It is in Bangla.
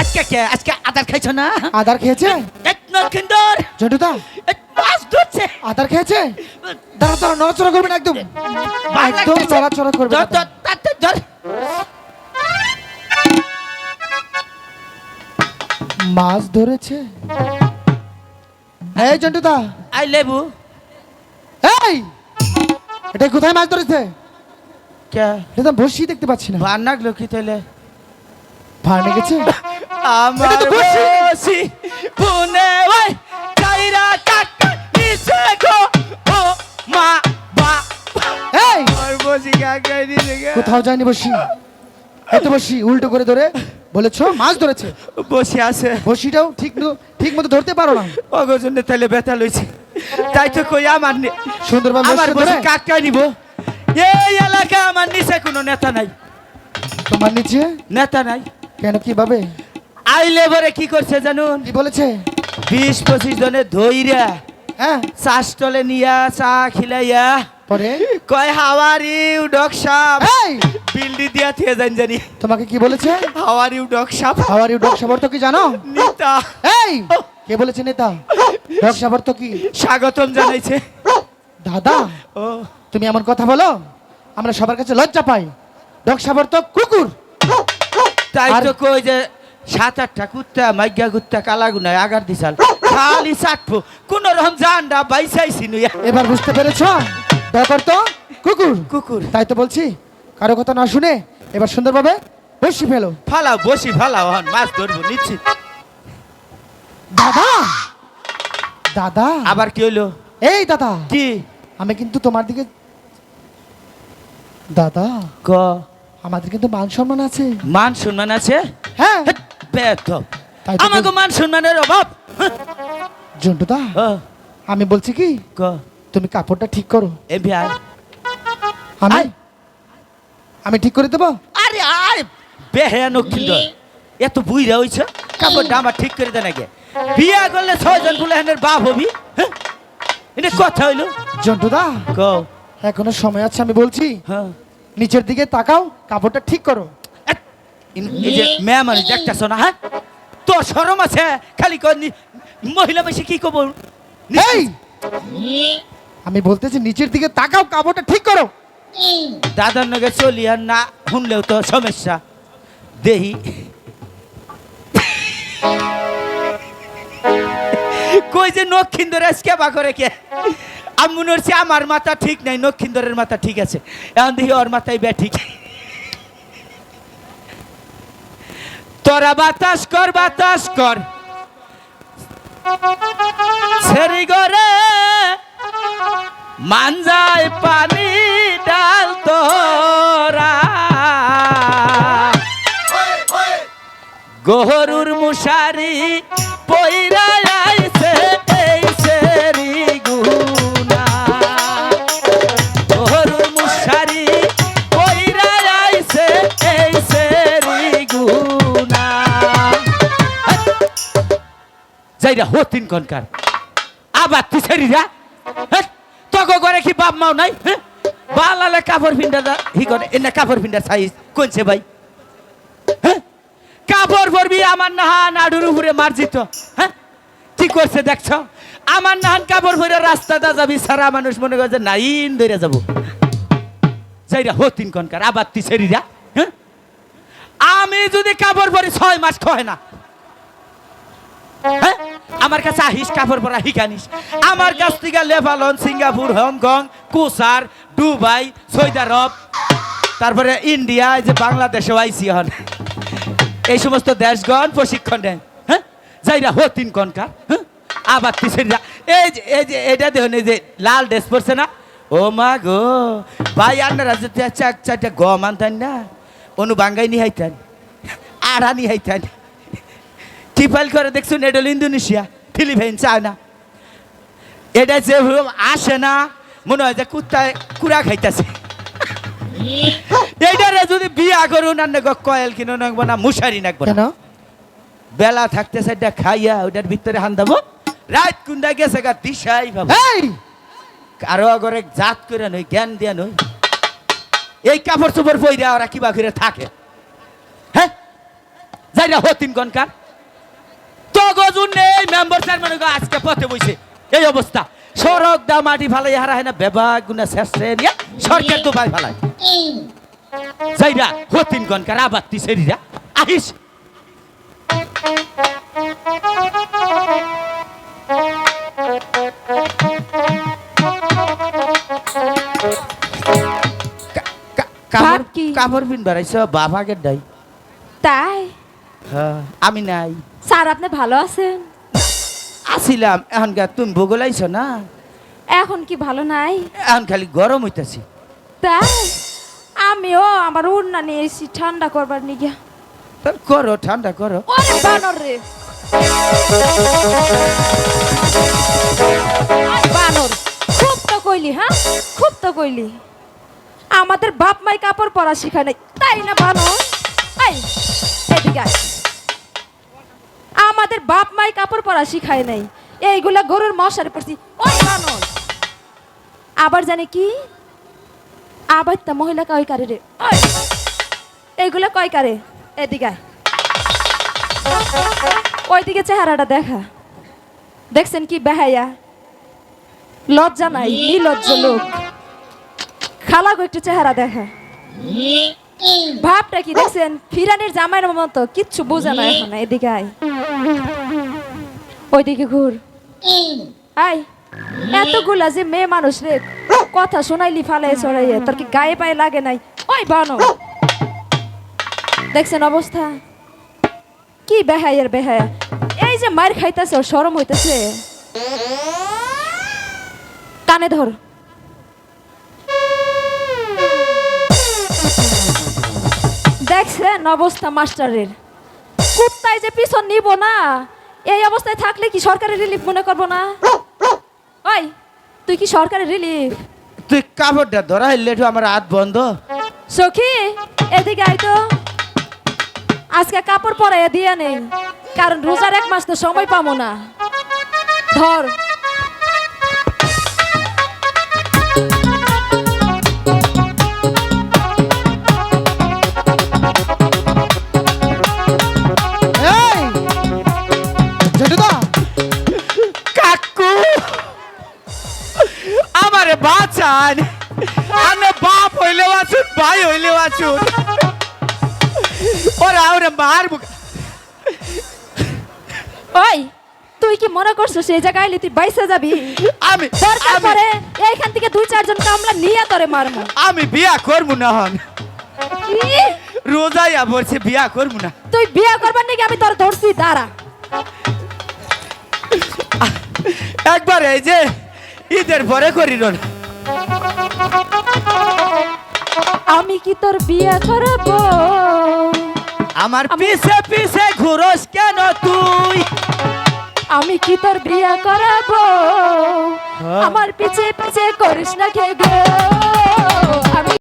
আজকে কে? আজকে আদার খাইছো না? আদার খেয়েছে? নরকিন্দর জন্টুদা? মাছ ধরছে! আদার খেয়েছে? দাঁড়া দাঁড়া নড়াচড়া করবে না একদম। একদম নড়াচড়া করবে ধর। মাছ ধরেছে? এই জন্টুদা। আই লেবু। এই এটা কোথায় মাছ ধরেছে? কে? এটা বসি দেখতে পাচ্ছি না। ভার নাগলো কি তাহলে গেছে? আমার। বসি পুনে ওই চাইরা কাকা নিচে গো। ও মা বা। এই! আমার বসি কাকাই নিচে কোথাও যায়নি বসি। এত বসি উল্টো করে ধরে বলেছ মাছ ধরেছে? বসে আছে। বসিটাও ঠিক ন- ঠিক মতো ধরতে পারো না। অগজনে তাহলে ব্যথা লইছে। তাই তো কই আমার সুন্দরভাবে আমার বসে কাকাই নিব। এই এলাকা আমার নিচে কোনো নেতা নাই। তোমার নিচে? নেতা নাই। কেন কীভাবে? আই লেবারে কি করছে জানুন? কি বলেছে? বিশ পঁচিশ জনে ধইরা হ্যাঁ। চা স্টলে নিয়া চা খিলাইয়া। পরে? কয় হাওয়ার ইউ ডক সাপ বিল্ডি দিয়া থিয়ে যান জানি। তোমাকে কি বলেছে? হাওয়ার ইউ ডক সাপ হাওয়ার ইউ ডগ তো কি জানো? নিতা। এই কে বলেছে নেতা? ডগ তো কি? স্বাগতম জানাইছে। দাদা ও। তুমি এমন কথা বলো আমরা সবার কাছে লজ্জা পাই। ডগ তো কুকুর। তাই তো কই যে সাত আটটা কুত্তা মাইগা কুত্তা কালা গুনায় আগার দিছাল। খালি চাটবো কোন রকম জানডা বাইসাইছি নুয়া এবার বুঝতে পেরেছ? ব্যাপার তো কুকুর। কুকুর। তাই তো বলছি কারও কথা না শুনে এবার সুন্দরভাবে বসি ফেলো। ফালাও বসি ফালাও হন মাছ ধরবো নিচ্ছি। দাদা! দাদা! আবার কি হইল? এই দাদা! কি? আমি কিন্তু তোমার দিকে দাদা! ক? আমাদের কিন্তু মান সম্মান আছে। মান সম্মান আছে? হ্যাঁ। বেদব তাই তো আমাকে মান সম্মানের অভাব। জন্টুদা ও, আমি বলছি কি? ক। তুমি কাপড়টা ঠিক করো। এ ভাই আমি আয়। আমি ঠিক করে দেবো? আরে আরে বেহেয়ানো কিন্তু এত বুইরা হইছে? কাপড়টা আমার ঠিক করে দেন আগে বিয়া করলে ছয়জন বুলেহানের বাপ হবি। হ্যাঁ? এটা কথা হইল। জন্টুদা ক এখনও সময় আছে আমি বলছি। হ্যাঁ। নিচের দিকে তাকাও কাপড়টা ঠিক করো। এই যে মেয়া মানুষ দেখতেছ না হ্যাঁ? তো সরম আছে খালি মহিলা বেশি কি কব? এই আমি বলতেছি নিচের দিকে তাকাও কাপড়টা ঠিক করো। দাদার নগে চলি আর না শুনলেও তো সমস্যা। দেহি। কই যে নক্ষিন্দর আজকে বা করে কে? আমি মনে হচ্ছে আমার মাথা ঠিক নাই নক্ষিন্দরের মাথা ঠিক আছে। এখন দেখি ওর মাথায় বে ঠিক। তোরা বাতাস কর বাতাস কর। ছেড়ি গরে মানজায় পানি ডাল তোরা। গহরুর মুশারি পইরা কনকার আবার তুই সেরিরা হ্যাঁ? তক করে কি বাপ মাও নাই? হ্যাঁ? বালালে কাপড় ফিন্ডা দা হি করে, এনে কাপড় ফিন্ডা সাইজ কোনছে ভাই? হ্যাঁ? কাপড় পরবি আমার নাহান আডুর উপরে মার্জিত। হ্যাঁ? কি করছে দেখছ? আমার নাহান কাপড় পরে রাস্তাটা যাবি, সারা মানুষ মনে করে যে নাইন ধরে যাব। যাইরা হো হতিন কনকার আবার তুই সেরিরা হ্যাঁ? আমি যদি কাপড় পরি ছয় মাস খয় না। হ্যাঁ? আমার কাছে আহিস কাপড় পরা হিকানিস আমার কাছ থেকে লেবানন, সিঙ্গাপুর, হংকং, কুসার, দুবাই, সৌদি আরব, তারপরে ইন্ডিয়া যে বাংলাদেশেও আইসি হন এই সমস্ত দেশগণ প্রশিক্ষণ দেন হ্যাঁ? যাইরা হতিন কনকার হ্যাঁ? আবার তিসেরা এই যে এই যে, এটা দেখুন, এই যে লাল ড্রেস পরছে না? ও মা গো, ভাই, আপনারা যে চার, চারটা গম আনতেন না, অনু বাঙ্গাই নি হাইতেন আড়া নি টিপাল করে দেখছুন এটা হলো ইন্দোনেশিয়া ফিলিপাইন চায়না। এটা যে আসে না মনে হয় যে কুত্তায় কুড়া খাইতেছে। এইটারে যদি বিয়া করুন আর নাকি কয়েল কিনো নাকবো না মুশারি নাকবো না। বেলা থাকতেছে এটা খাইয়া ওটার ভিতরে হান দেবো রাত কুন্দা গেছে গা দিশাই ভাবো। এই! কারও আগরে জাত করে নই জ্ঞান দিয়া নই এই কাপড় চোপড় পইরা ওরা কিবা করে থাকে। হ্যাঁ? যাই রে হতিন গনকার তগজুন নেই মেম্বার চেয়ারম্যান আজকে পথে বইছে। এই অবস্থা। সড়ক দা মাটি ফালাই হারা হয় না বেবা গুনা শেষে নিয়ে সরকার তো ফালাই যাইরা হতিন গনকার আবার আহিস। কাপড় পিন বেড়াইছ বাবাকে ডাই তাই হ্যাঁ, আমি নাই। স্যার আপনি ভালো আছেন? আসিলাম। এখনকার তুমি ভূগোলাইছ না? এখন কি ভালো নাই? এখন খালি গরম হইতাছি। তাই? আমিও আমার উড়না নিয়ে এসেছি ঠান্ডা করবার নিগিয়া তা করো ঠান্ডা করো। ওরে বানর রে। বানর খুব তো কইলি হ্যাঁ? খুব তো কইলি। আমাদের বাপ মাই কাপড় পরা শিখা নাই। তাই না বানর? এই এদিকে আয়। আমাদের বাপ মাই কাপড় পরা শিখায় নাই। এইগুলা গরুর মশার পড়ছি ওই বানর আবার জানে কি? আবার তা মহিলা কয় কারে রে? এইগুলা কয় কারে? এদিকে ওইদিকে চেহারাটা দেখা। দেখছেন কি বেহাইয়া লজ্জা নাই নির্লজ্জ লোক। খালা গো একটু চেহারা দেখা। ভাবটা কি দেখছেন? ফিরানির জামাইয়ের মতো, কিচ্ছু বোঝে না এখন। এদিকে আয়। ওইদিকে ঘুর। আয় এতগুলা যে মেয়ে মানুষ রে কথা শোনাইলি ফালাই চড়াইয়ে তোর কি গায়ে পায়ে লাগে নাই? ওই বানো দেখছেন অবস্থা? কি বেহাইয়ের বেহায়া। এই যে মার খাইতেছে ওর সরম হইতেছে। কানে ধর। দেখছেন অবস্থা মাস্টারের। কুত্তায় যে পিছন নিব না এই অবস্থায় থাকলে কি সরকারের রিলিফ মনে করব না? ওই তুই কি সরকারের রিলিফ তুই কাপড়টা ধরা একটু আমার হাত বন্ধ। সখি এদিকে আই তো। আজকে কাপড় পরাইয়া দিয়া নেই কারণ রোজার এক মাস তো সময় পাবো না। ধর বাঁচান আমি বাপ হইলেও আছুন ভাই হইলেও আছুন। ওরা ওরে মারবো ওই তুই কি মনে করছ সেই জায়গায় তুই বাইসে যাবি? আমি দরকার পরে এইখান থেকে দুই চারজন কামলা নিয়ে তোরে মারমু। আমি বিয়া করব না হন? রোজাইয়া বলছে বিয়া করব না। তুই বিয়ে করবার নাকি আমি তোর ধরছি দাঁড়া। একবার এই যে ঈদের পরে করিল না। আমি কি তোর বিয়ে করব? আমার পিছে পিছে ঘুরস কেন তুই? আমি কি তোর বিয়ে করাবো? হ্যাঁ। আমার পিছে পিছে করিস না কে গো।